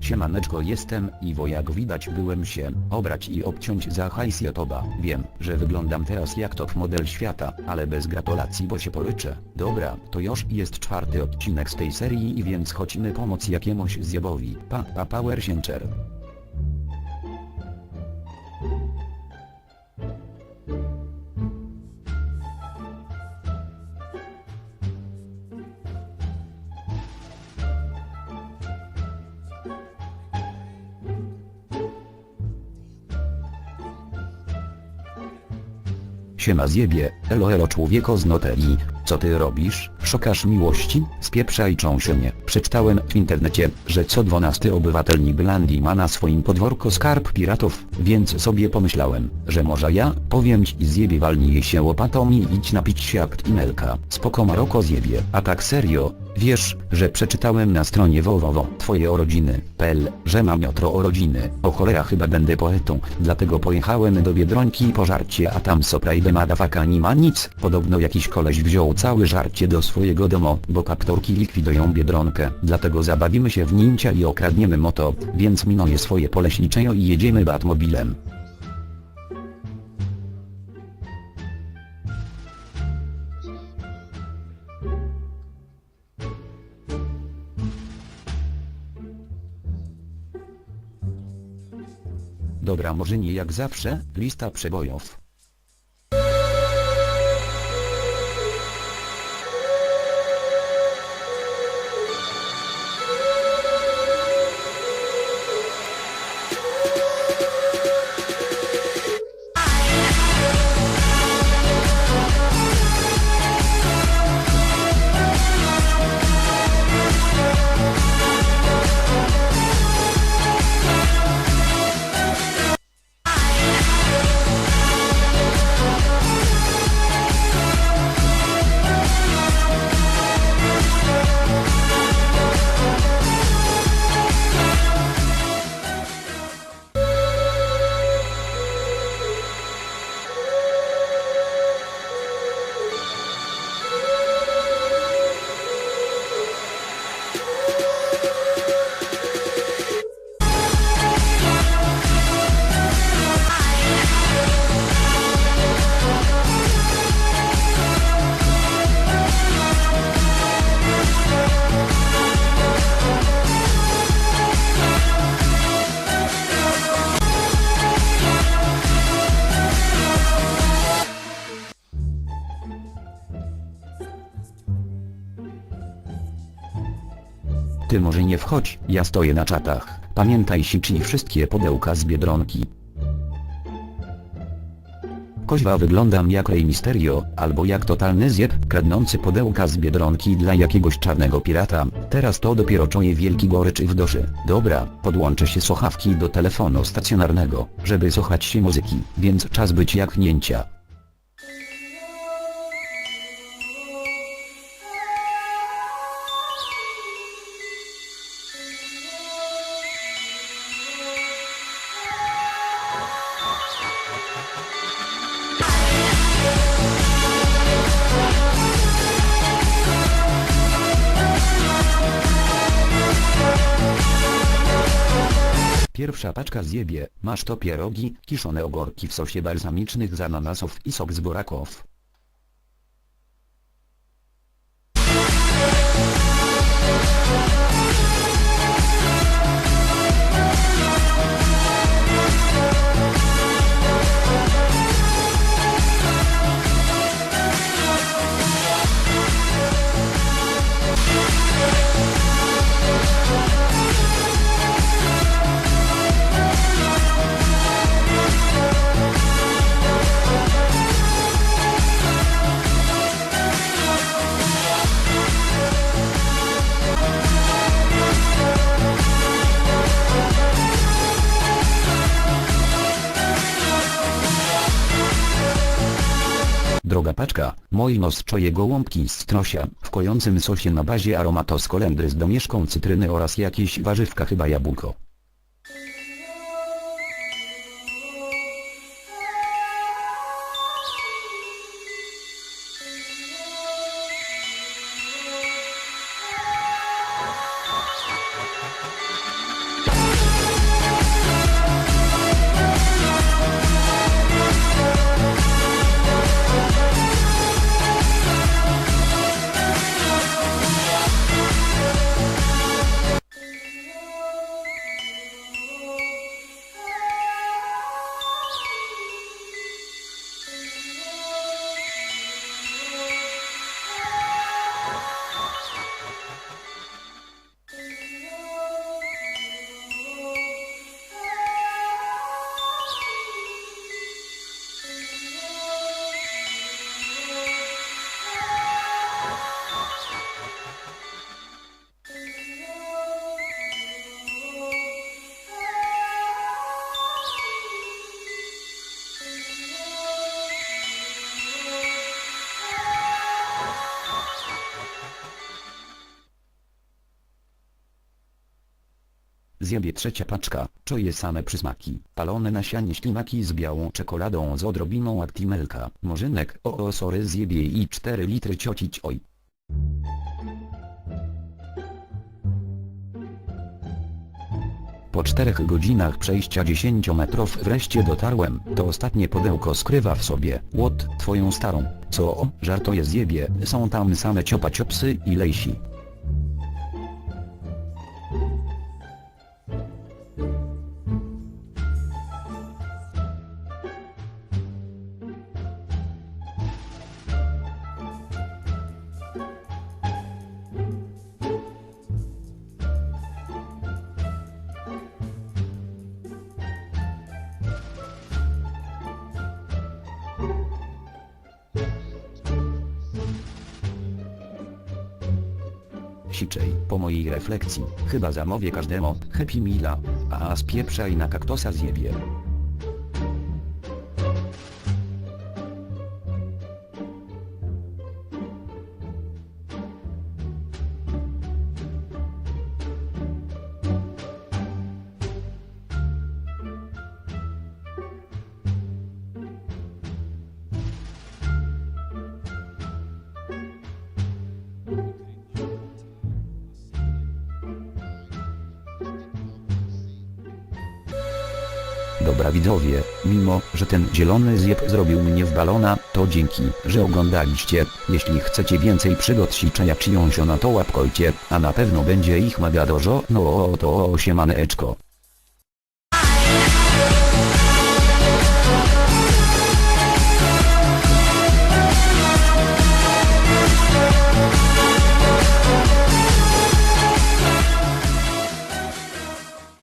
Siemaneczko jestem Iwo jak widać byłem się obrać i obciąć za hajs Jotoba. Wiem, że wyglądam teraz jak top model świata, ale bez gratulacji bo się poryczę. Dobra, to już jest czwarty odcinek z tej serii i więc chodźmy pomóc jakiemuś zjebowi. Pa, pa power sięczer. Siema zjebie, elo elo człowieko z noterii, co ty robisz? Szukasz miłości? Spieprzaj cząsienie. Przeczytałem w internecie, że co dwunasty obywatel Nibylandii ma na swoim podwórku skarb piratów, więc sobie pomyślałem, że może ja, powiem ci zjebie walnij się łopatą i idź napić się jak imelka. Spoko Maroko zjebie, a tak serio, Wiesz, że przeczytałem na stronie wowowo twoje urodziny, pel, że mam jutro urodziny. O cholera chyba będę poetą, dlatego pojechałem do Biedronki po żarcie a tam soprajde madafaka nie ma nic. Podobno jakiś koleś wziął cały żarcie do swojego domu, bo kaptorki likwidują Biedronkę. Dlatego zabawimy się w nincia i okradniemy moto, więc minuję swoje poleśnicze i jedziemy Batmobilem. Dobra może nie jak zawsze, lista przebojów. Ty może nie wchodź, ja stoję na czatach. Pamiętaj sici wszystkie pudełka z Biedronki. Koźwa wyglądam jak Rey Mysterio, albo jak totalny zjeb, kradnący pudełka z Biedronki dla jakiegoś czarnego pirata. Teraz to dopiero czuję wielki goryczy w duszy. Dobra, podłączę się słuchawki do telefonu stacjonarnego, żeby słuchać się muzyki, więc czas być jak nięcia. Pierwsza paczka zjebie, masz to pierogi, kiszone ogórki w sosie balsamicznych z ananasów i sok z buraków. Paczka, mój nos czuje gołąbki z trosia, w kojącym sosie na bazie aromatos kolendry z domieszką cytryny oraz jakieś warzywka chyba jabłko. Zjebie trzecia paczka, czuję same przysmaki, palone nasianie ślimaki z białą czekoladą z odrobiną Actimelka, morzynek, o o sorry zjebie i 4 litry ciocić oj. Po czterech godzinach przejścia 10 metrów wreszcie dotarłem, to ostatnie pudełko skrywa w sobie, łot, twoją starą, co, żartuję zjebie, są tam same ciopa ciopsy i lejsi. Po mojej refleksji, chyba zamówię każdemu Happy Mila, a spieprzaj na kaktosa zjebie. Mimo, że ten zielony zjeb zrobił mnie w balona, to dzięki, że oglądaliście, jeśli chcecie więcej przygód siczenia czyjąś na to łapkojcie, a na pewno będzie ich mega dużo, no to siemaneczko.